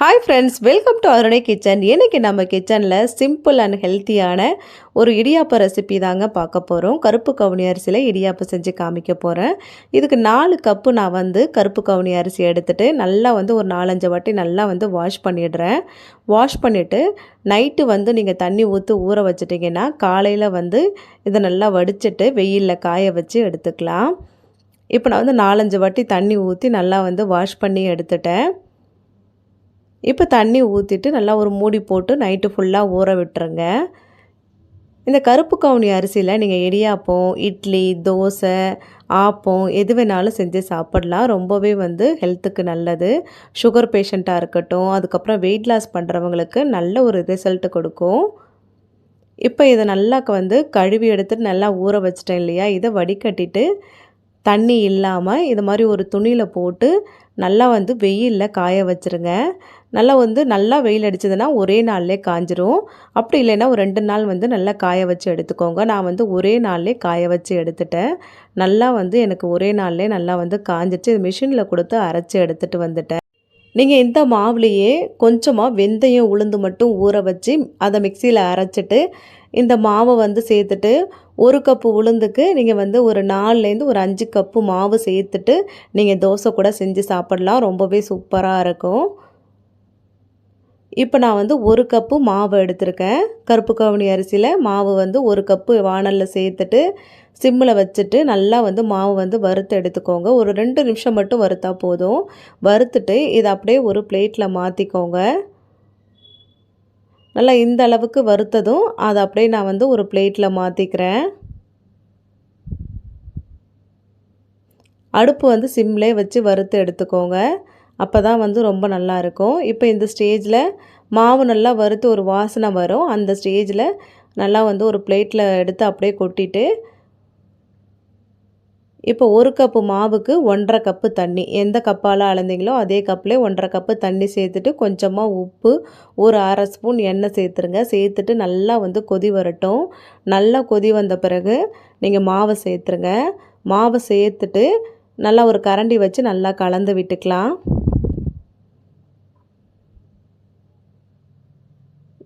Hi friends welcome to Arunai kitchen இன்றைக்கி நம்ம கிச்சனில் சிம்பிள் அண்ட் ஹெல்த்தியான ஒரு இடியாப்ப ரெசிபி தாங்க பார்க்க போகிறோம் கருப்பு கவுனி அரிசியில் இடியாப்பம் செஞ்சு காமிக்க போகிறேன் இதுக்கு நாலு கப்பு நான் வந்து கருப்பு கவுனி அரிசி எடுத்துகிட்டு நல்லா வந்து ஒரு நாலஞ்சு வாட்டி நல்லா வந்து வாஷ் பண்ணிடுறேன். வாஷ் பண்ணிவிட்டு நைட்டு வந்து நீங்கள் தண்ணி ஊற்றி ஊற வச்சிட்டிங்கன்னா காலையில் வந்து இதை நல்லா வடிச்சிட்டு வெயிலில் காய வச்சு எடுத்துக்கலாம். இப்போ நான் வந்து நாலஞ்சு வாட்டி தண்ணி ஊற்றி நல்லா வந்து வாஷ் பண்ணி எடுத்துட்டேன். இப்போ தண்ணி ஊற்றிட்டு நல்லா ஒரு மூடி போட்டு நைட்டு ஃபுல்லாக ஊற விட்டுருங்க. இந்த கருப்பு கவுனி அரிசியில் நீங்கள் இடியாப்பம் இட்லி தோசை ஆப்பம் எது வேணாலும் செஞ்சு சாப்பிடலாம். ரொம்பவே வந்து ஹெல்த்துக்கு நல்லது. சுகர் பேஷண்ட்டாக இருக்கட்டும் அதுக்கப்புறம் வெயிட் லாஸ் பண்ணுறவங்களுக்கு நல்ல ஒரு ரிசல்ட்டு கொடுக்கும். இப்போ இதை நல்லா வந்து கழுவி எடுத்துட்டு நல்லா ஊற வச்சிட்டேன் இல்லையா? இதை வடிகட்டிட்டு தண்ணி இல்லாமல் இது மாதிரி ஒரு துணியில் போட்டு நல்லா வந்து வெயிலில் காய வச்சுருங்க. நல்லா வந்து நல்லா வெயில் அடிச்சதுன்னா ஒரே நாள்லே காஞ்சிரும். அப்படி இல்லைன்னா ஒரு ரெண்டு நாள் வந்து நல்லா காய வச்சு எடுத்துக்கோங்க. நான் வந்து ஒரே நாள்லே காய வச்சு எடுத்துட்டேன். நல்லா வந்து எனக்கு ஒரே நாள்லே நல்லா வந்து காஞ்சிச்சு. மிஷினில் கொடுத்து அரைச்சி எடுத்துகிட்டு வந்துட்டேன். நீங்கள் இந்த மாவுலேயே கொஞ்சமாக வெந்தயம் உளுந்து மட்டும் ஊற வச்சு அதை மிக்சியில் அரைச்சிட்டு இந்த மாவை வந்து சேர்த்துட்டு ஒரு கப்பு உளுந்துக்கு நீங்கள் வந்து ஒரு நாலுலேருந்து ஒரு அஞ்சு கப்பு மாவு சேர்த்துட்டு நீங்கள் தோசை கூட செஞ்சு சாப்பிடலாம். ரொம்பவே சூப்பராக இருக்கும். இப்போ நான் வந்து ஒரு கப்பு மாவு எடுத்திருக்கேன். கருப்பு கவுனி அரிசியில் மாவு வந்து ஒரு கப்பு வானலில் சேர்த்துட்டு சிம்மில் வச்சுட்டு நல்லா வந்து மாவு வந்து வறுத்து எடுத்துக்கோங்க. ஒரு ரெண்டு நிமிஷம் மட்டும் வறுத்தா போதும். வறுத்துட்டு இதை அப்படியே ஒரு பிளேட்டில் மாற்றிக்கோங்க நல்லா இந்த அளவுக்கு வறுத்ததும் அதை அப்படியே நான் வந்து ஒரு பிளேட்டில் மாற்றிக்கிறேன் அடுப்பு வந்து சிம்லே வச்சு வறுத்து எடுத்துக்கோங்க. அப்போ தான் வந்து ரொம்ப நல்லாயிருக்கும் இப்போ இந்த ஸ்டேஜில் மாவு நல்லா வறுத்து ஒரு வாசனை வரும். அந்த ஸ்டேஜில் நல்லா வந்து ஒரு பிளேட்டில் எடுத்து அப்படியே கொட்டிட்டு இப்போ ஒரு கப்பு மாவுக்கு ஒன்றரை கப்பு தண்ணி. எந்த கப்பால் அளந்தீங்களோ அதே கப்பில் ஒன்றரை கப்பு தண்ணி சேர்த்துட்டு கொஞ்சமாக உப்பு ஒரு அரை ஸ்பூன் எண்ணெய் சேர்த்துருங்க. சேர்த்துட்டு நல்லா வந்து கொதி வரட்டும். நல்லா கொதி வந்த பிறகு நீங்கள் மாவை சேர்த்துருங்க. மாவை சேர்த்துட்டு நல்லா ஒரு கரண்டி வச்சு நல்லா கலந்து விட்டுக்கலாம்.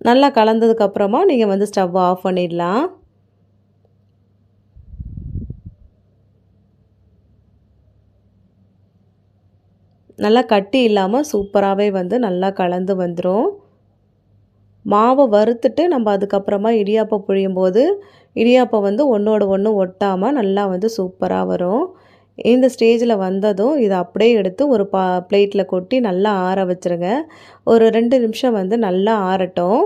நல்லா கலந்ததுக்கப்புறமா நீங்கள் வந்து ஸ்டவ்வை ஆஃப் பண்ணிடலாம். நல்லா கட்டி இல்லாமல் சூப்பராகவே வந்து நல்லா கலந்து வந்துடும் மாவை வறுத்துட்டு நம்ம அதுக்கப்புறமா இடியாப்பம் புழியும் போது இடியாப்பம் வந்து ஒன்றோட ஒன்று ஒட்டாமல் நல்லா வந்து சூப்பராக வரும். இந்த ஸ்டேஜில் வந்ததும் இதை அப்படியே எடுத்து ஒரு பா பிளேட்டில் கொட்டி நல்லா ஆற வச்சுருங்க. ஒரு ரெண்டு நிமிஷம் வந்து நல்லா ஆறட்டும்.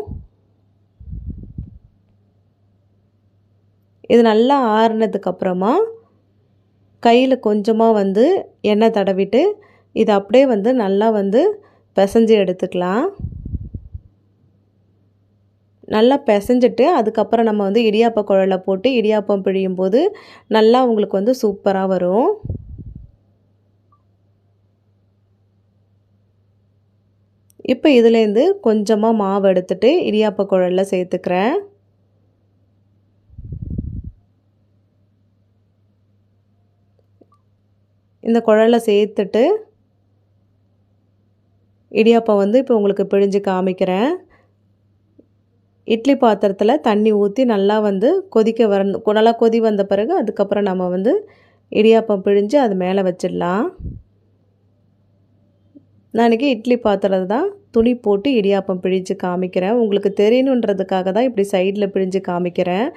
இது நல்லா ஆறுனதுக்கப்புறமா கையில் கொஞ்சமாக வந்து எண்ணெய் தடவிட்டு இதை அப்படியே வந்து நல்லா வந்து பிசைஞ்சு எடுத்துக்கலாம். நல்லா பிசைஞ்சிட்டு அதுக்கப்புறம் நம்ம வந்து இடியாப்ப குழலில் போட்டு இடியாப்பம் பிழியும் போது நல்லா உங்களுக்கு வந்து சூப்பராக வரும். இப்போ இதுலேருந்து கொஞ்சமாக மாவு எடுத்துட்டு இடியாப்ப குழலில் சேர்த்துக்கிறேன். இந்த குழலை சேர்த்துட்டு இடியாப்பம் வந்து இப்போ உங்களுக்கு பிழிஞ்சு காமிக்கிறேன். இட்லி பாத்திரத்தில் தண்ணி ஊற்றி நல்லா வந்து கொதிக்க வர நல்லா கொதி வந்த பிறகு அதுக்கப்புறம் நம்ம வந்து இடியாப்பம் பிழிஞ்சு அது மேலே வச்சிடலாம். நான் இட்லி பாத்திரம் தான் துணி போட்டு இடியாப்பம் பிழிஞ்சு காமிக்கிறேன். உங்களுக்கு தெரியணுன்றதுக்காக தான் இப்படி சைடில் பிழிஞ்சு காமிக்கிறேன்.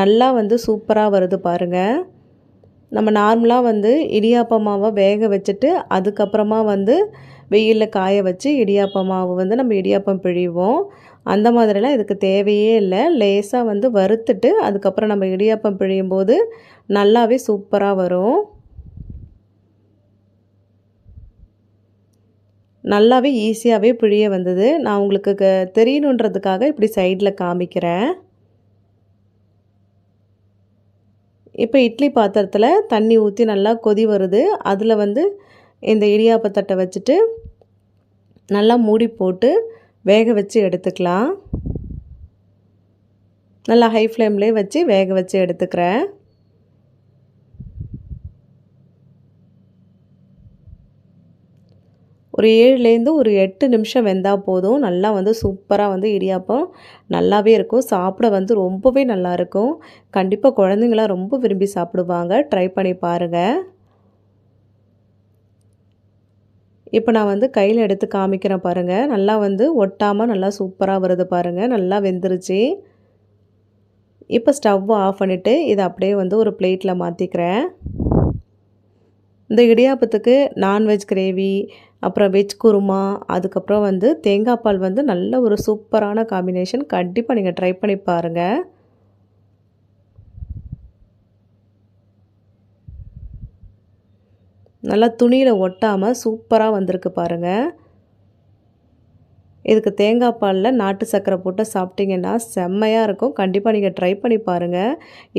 நல்லா வந்து சூப்பராக வருது பாருங்கள் நம்ம நார்மலாக வந்து இடியாப்ப மாவை வேக வச்சுட்டு அதுக்கப்புறமா வந்து வெயிலில் காய வச்சு இடியாப்ப மாவு வந்து நம்ம இடியாப்பம் பிழிவோம். அந்த மாதிரிலாம் இதுக்கு தேவையே இல்லை. லேசாக வந்து வறுத்துட்டு அதுக்கப்புறம் நம்ம இடியாப்பம் பிழியும் போது நல்லாவே சூப்பராக வரும். நல்லாவே ஈஸியாகவே பிழிய வந்தது. நான் உங்களுக்கு க தெரியணுன்றதுக்காக இப்படி சைடில் காமிக்கிறேன். இப்போ இட்லி பாத்திரத்தில் தண்ணி ஊற்றி நல்லா கொதி வருது. அதில் வந்து இந்த இடியாப்பத்தட்டை வச்சுட்டு நல்லா மூடி போட்டு வேக வச்சு எடுத்துக்கலாம். நல்லா ஹை ஃப்ளேம்லேயே வச்சு வேக வச்சு எடுத்துக்கிறேன். ஒரு ஏழுலேருந்து ஒரு எட்டு நிமிஷம் வெந்தால் போதும். நல்லா வந்து சூப்பராக வந்து இடியாப்பம் நல்லாவே இருக்கும். சாப்பிட வந்து ரொம்பவே நல்லாயிருக்கும் கண்டிப்பாக குழந்தைங்களாம் ரொம்ப விரும்பி சாப்பிடுவாங்க. ட்ரை பண்ணி பாருங்கள் இப்போ நான் வந்து கையில் எடுத்து காமிக்கிறேன் பாருங்கள் நல்லா வந்து ஒட்டாமல் நல்லா சூப்பராக வருது பாருங்கள் நல்லா வெந்துருச்சு. இப்போ ஸ்டவ் ஆஃப் பண்ணிவிட்டு இதை அப்படியே வந்து ஒரு பிளேட்டில் மாற்றிக்கிறேன் இந்த இடியாப்பத்துக்கு நான்வெஜ் கிரேவி அப்புறம் வெஜ் குருமா அதுக்கப்புறம் வந்து தேங்காய் பால் வந்து நல்ல ஒரு சூப்பரான காம்பினேஷன். கண்டிப்பாக நீங்கள் ட்ரை பண்ணி பாருங்கள் நல்லா துணியில் ஒட்டாமல் சூப்பராக வந்திருக்கு பாருங்கள் இதுக்கு தேங்காய் பாலில் நாட்டு சர்க்கரை போட்டு சாப்பிட்டிங்கன்னா செம்மையாக இருக்கும். கண்டிப்பாக நீங்கள் ட்ரை பண்ணி பாருங்கள்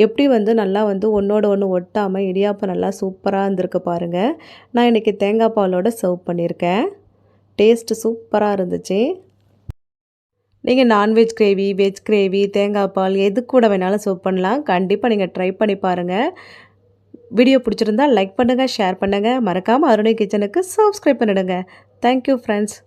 எப்படி வந்து நல்லா வந்து ஒன்றோட ஒன்று ஒட்டாமல் இடியாப்பம் நல்லா சூப்பராக இருந்திருக்கு பாருங்கள் நான் இன்றைக்கி தேங்காய் பாலோடு சர்வ் பண்ணியிருக்கேன். டேஸ்ட்டு சூப்பராக இருந்துச்சு. நீங்கள் நான்வெஜ் கிரேவி வெஜ் கிரேவி தேங்காய் பால் எது கூட வேணாலும் சர்வ் பண்ணலாம். கண்டிப்பாக நீங்கள் ட்ரை பண்ணி பாருங்கள் வீடியோ பிடிச்சிருந்தா லைக் பண்ணுங்கள் ஷேர் பண்ணுங்கள் மறக்காமல் அருணை கிச்சனுக்கு சப்ஸ்கிரைப் பண்ணிடுங்க. Thank you friends